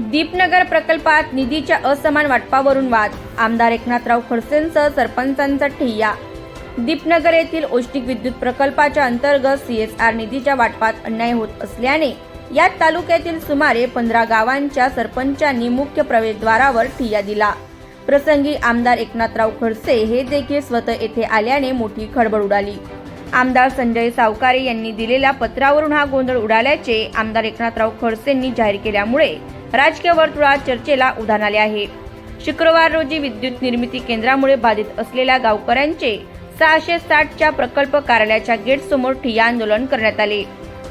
दीपनगर प्रकल्पात निधीच्या असमान वाटपावरून वाद. आमदार एकनाथराव खडसेंसह सरपंचांचा ठिय्या. दीपनगर येथील औष्टिक विद्युत प्रकल्पाच्या अंतर्गत सीएसआर निधीच्या वाटपात अन्याय होत असल्याने या तालुक्यातील सुमारे पंधरा गावांच्या सरपंचांनी मुख्य प्रवेशद्वारावर ठिय्या दिला. प्रसंगी आमदार एकनाथराव खडसे हे देखील स्वतः येथे आल्याने मोठी खळबळ उडाली. आमदार संजय सावकारे यांनी दिलेल्या पत्रावरून हा गोंधळ उडाल्याचे आमदार एकनाथराव खडसेंनी जाहीर केल्यामुळे राजकीय वर्तुळात चर्चेला उधाण आले आहे. शुक्रवार रोजी विद्युत निर्मिती केंद्रामुळे बाधित असलेल्या गावकऱ्यांचे सहाशे साठच्या प्रकल्प कार्यालयाच्या गेट समोर ठिय्या आंदोलन करण्यात आले.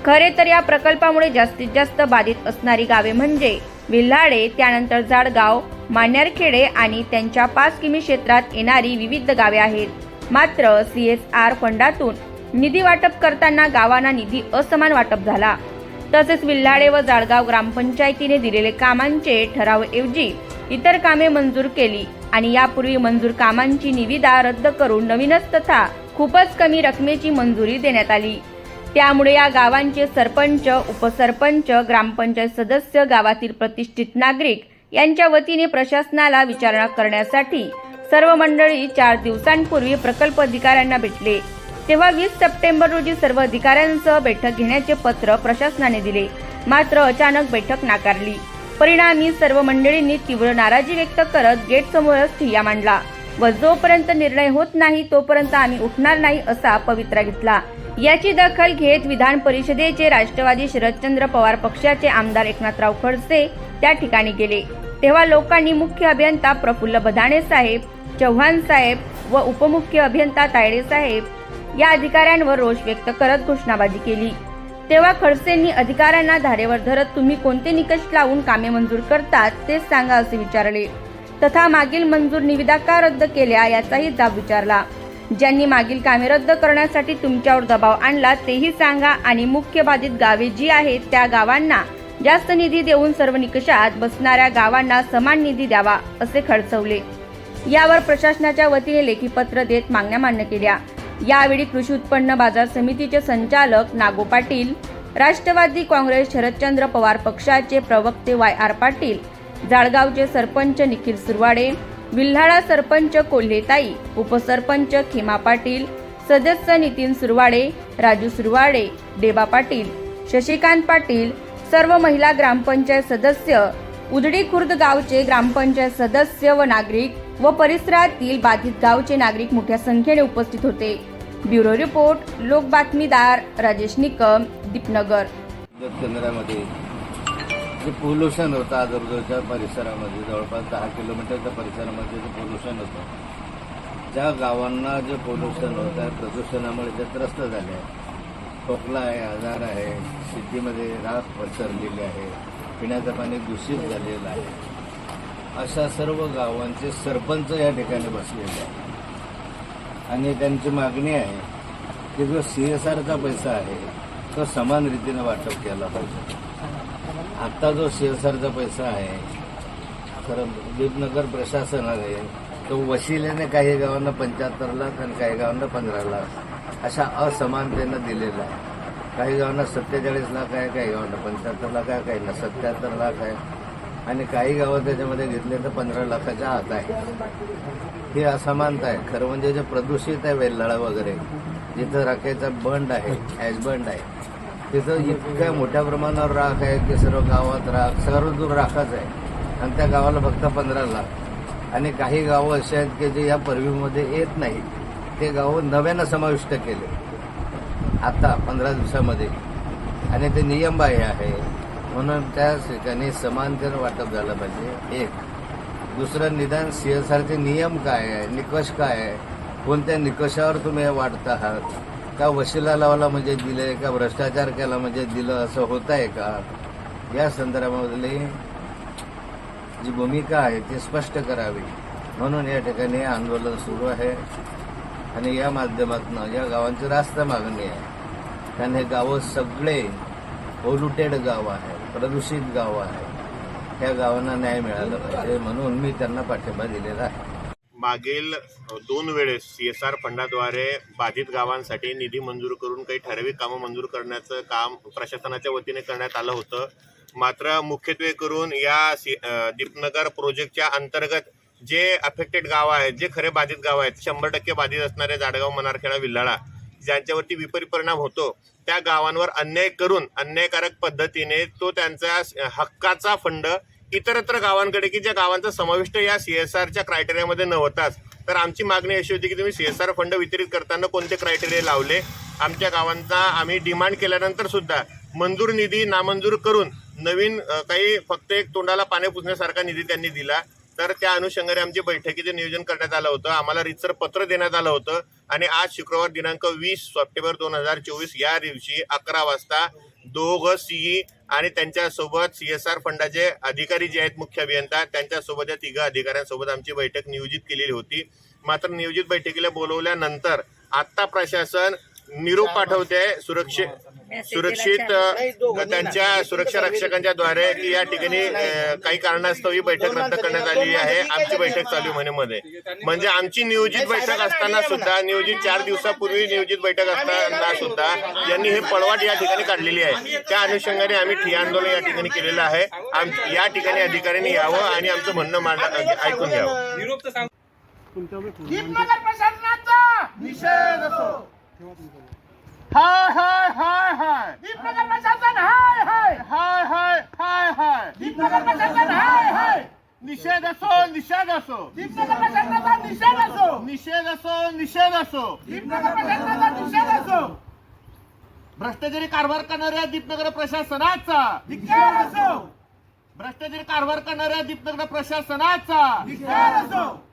खरे तर या प्रकल्पामुळे जास्तीत जास्त बाधित असणारी गावे म्हणजे विल्हाडे त्यानंतर जाडगाव मान्यारखेडे आणि त्यांच्या पाच किमी क्षेत्रात येणारी विविध गावे आहेत. मात्र सी एच आर फंडातून निधी वाटप करताना गावांना निधी असमान वाटप झाला. तसेच विल्हाडे व जाळगाव ग्रामपंचायतीने दिलेले कामांचे ठरावऐवजी इतर कामे मंजूर केली आणि यापूर्वी मंजूर कामांची निविदा रद्द करून नवीनच तथा खूपच कमी रकमेची मंजुरी देण्यात आली. त्यामुळे या गावांचे सरपंच उपसरपंच ग्रामपंचायत सदस्य गावातील प्रतिष्ठित नागरिक यांच्या वतीने प्रशासनाला विचारणा करण्यासाठी सर्व मंडळी चार दिवसांपूर्वी प्रकल्प अधिकाऱ्यांना भेटले. तेव्हा वीस सप्टेंबर रोजी सर्व अधिकाऱ्यांसह बैठक घेण्याचे पत्र प्रशासनाने दिले. मात्र अचानक बैठक नाकारली. परिणामी सर्व मंडळींनी तीव्र नाराजी व्यक्त करत गेट समोरच ठिय्या मांडला. व जोपर्यंत निर्णय होत नाही तोपर्यंत आम्ही उठणार नाही असा पवित्रा घेतला. याची दखल घेत विधान परिषदेचे राष्ट्रवादी शरदचंद्र पवार पक्षाचे आमदार एकनाथराव खडसे त्या ठिकाणी गेले. तेव्हा लोकांनी मुख्य अभियंता प्रफुल्ल बधाणे साहेब चव्हाण साहेब व उपमुख्य अभियंता तायडे साहेब या अधिकाऱ्यांवर रोष व्यक्त करत घोषणाबाजी केली. तेव्हा खडसेंनी अधिकाऱ्यांना धारेवर धरत तुम्ही कोणते निकष लावून कामे मंजूर करतात ते सांगा असे विचारले. तथा मागील मंजूर निविदा का रद्द केल्या याचाही जाब विचारला. ज्यांनी मागील कामे रद्द करण्यासाठी तुमच्यावर दबाव आणला तेही सांगा आणि मुख्य बाधित गावे जी आहेत त्या गावांना जास्त निधी देऊन सर्व निकषात बसणाऱ्या गावांना समान निधी द्यावा असे खडचवले यावर प्रशासनाच्या वतीने लेखी पत्र देत मागण्या मान्य केल्या. यावेळी कृषी उत्पन्न बाजार समितीचे संचालक नागो पाटील राष्ट्रवादी काँग्रेस शरदचंद्र पवार पक्षाचे प्रवक्ते वाय आर पाटील जाळगावचे सरपंच निखिल सुरवाडे विल्हाळा सरपंच कोल्हेताई उपसरपंच खेमा पाटील सदस्य नितीन सुरवाडे राजू सुरवाडे डेबा पाटील शशिकांत पाटील सर्व महिला ग्रामपंचायत सदस्य उदडी खुर्द गावचे ग्रामपंचायत सदस्य व नागरिक व परिसरातील बाधित गावचे नागरिक मोठ्या संख्येने उपस्थित होते. ब्युरो रिपोर्ट लोक बातमीदार राजेश निकम दीपनगर. केंद्रामध्ये जे पोल्युशन होतं आजूबाजूच्या परिसरामध्ये जवळपास दहा किलोमीटरच्या परिसरामध्ये जे पोल्युशन होतं ज्या गावांना जे पोल्युशन होत आहे प्रदूषणामुळे जे त्रस्त झाले आहे खोकला आहे आजार आहे शेतीमध्ये राख पसरलेली आहे पिण्याचं पाणी दूषित झालेलं आहे. अशा सर्व गावांचे सरपंच या ठिकाणी बसलेले आहेत. आणि त्यांची मागणी आहे की जो सी एस आरचा पैसा आहे तो समान रीतीने वाटप केला पाहिजे. आता जो सी एस आरचा पैसा आहे खरं दीपनगर प्रशासनाने तो वशिलेने काही गावांना पंच्याहत्तर लाख आणि काही गावांना पंधरा लाख अशा असमानतेनं दिलेला आहे. काही गावांना सत्तेचाळीस लाख आहे काही गावांना पंच्याहत्तर लाख आहे काहींना सत्याहत्तर लाख आहे. आणि काही गावं त्याच्यामध्ये घेतले तर पंधरा लाखाच्या आत आहे. ही असमानता आहे. खरं म्हणजे जे प्रदूषित आहे वेल्हाळा वगैरे जिथं राखेचा बंड आहे ॲश बंड आहे तिथं इतक्या मोठ्या प्रमाणावर राख आहे की सर्व गावात राख सर्व दूर राखच आहे. आणि त्या गावाला फक्त पंधरा लाख. आणि काही गावं अशी आहेत की जे या परवीमध्ये येत नाही. ते गावं नव्यानं समाविष्ट केले. आता पंधरा दिवसामध्ये. आणि ते नियम बाह्य आहे. म्हणून त्या ठिकाणी समांतर वाटप झालं पाहिजे. एक. दुसरं निदान सी एस आरचे नियम काय आहे? निकष काय आहे? कोणत्या निकषावर तुम्ही वाटत आहात? का वशिला लावला म्हणजे दिले का भ्रष्टाचार केला म्हणजे दिलं? असं होत आहे का? या संदर्भामधली जी भूमिका आहे ती स्पष्ट करावी. म्हणून या ठिकाणी आंदोलन सुरू आहे. आणि या माध्यमातून या गावांची रास्त मागणी आहे. कारण हे गावं सगळे पोल्युटेड गाव आहे प्रदूषित गाव आहे. त्या गावांना न्याय मिळाला पाहिजे म्हणून मी त्यांना पाठिंबा दिलेला आहे. मागील दोन वेळेस सी एस आर फंडाद्वारे बाधित गावांसाठी निधी मंजूर करून काही ठराविक कामं मंजूर करण्याचं काम प्रशासनाच्या वतीने करण्यात आलं होतं. मात्र मुख्यत्वे करून या सी- दीपनगर प्रोजेक्टच्या अंतर्गत जे अफेक्टेड गाव आहेत जे खरे बाधित गाव आहेत शंभर टक्के बाधित असणारे जाडगाव मनारखेडा विल्हाळा ज्यांच्यावरती विपरीत परिणाम होतो त्या गावांवर अन्याय करून अन्यायकारक पद्धतीने तो त्यांचा हक्काचा फंड इतरत्र गावांकडे की ज्या गावांचा समाविष्ट या सी एस आरच्या क्रायटेरियामध्ये नव्हताच. तर आमची मागणी अशी होती की तुम्ही सी एस आर फंड वितरित करताना कोणते क्रायटेरिया लावले? आमच्या गावांचा आम्ही डिमांड केल्यानंतर सुद्धा मंजूर निधी नामंजूर करून नवीन काही फक्त एक तोंडाला पाणी पुसण्यासारखा निधी त्यांनी दिला. तर त्या अनुषंगाने आमची बैठकीचे नियोजन करण्यात आलं होतं. आम्हाला रितसर पत्र देण्यात आलं होतं. आणि आज शुक्रवार दिनांक वीस सप्टेंबर दोन हजार चोवीस या दिवशी अकरा वाजता दोघं सीई आणि त्यांच्यासोबत सी एस आर फंडाचे अधिकारी जे आहेत मुख्य अभियंता त्यांच्यासोबत या तिघा अधिकाऱ्यांसोबत आमची बैठक नियोजित केलेली होती. मात्र नियोजित बैठकीला बोलवल्यानंतर आता प्रशासन निरोप पाठवते सुरक्षित सुरक्षित त्यांच्या सुरक्षा रक्षकांच्या द्वारे की या ठिकाणी काही कारणास्तव ही बैठक रद्द करण्यात आलेली आहे आमची बैठक चालू महिन्यामध्ये म्हणजे आमची नियोजित बैठक असताना सुद्धा नियोजित चार दिवसापूर्वी नियोजित बैठक असताना सुद्धा यांनी हे पळवाट या ठिकाणी काढलेली आहे. त्या अनुषंगाने आम्ही ठिय्या आंदोलन या ठिकाणी केलेलं आहे. आम या ठिकाणी अधिकाऱ्यांनी यावं आणि आमचं म्हणणं मांड- ऐकून घ्यावं. निषेध असो. हाय हाय हाय हाय. दीपनगर प्रशासन हाय हाय. हाय हाय हाय हाय. दीपनगर प्रशासन हाय हाय. निषेध असो निषेध असो. दीपनगर प्रशासनाचा निषेध असो. निषेध असो निषेध असो. दीपनगर प्रशासनाचा निषेध असो. भ्रष्टाचारी कारभार करणाऱ्या दीपनगर प्रशासनाचा. धिक्कार असो. भ्रष्टाचारी कारभार करणाऱ्या दीपनगर प्रशासनाचा. धिक्कार असो.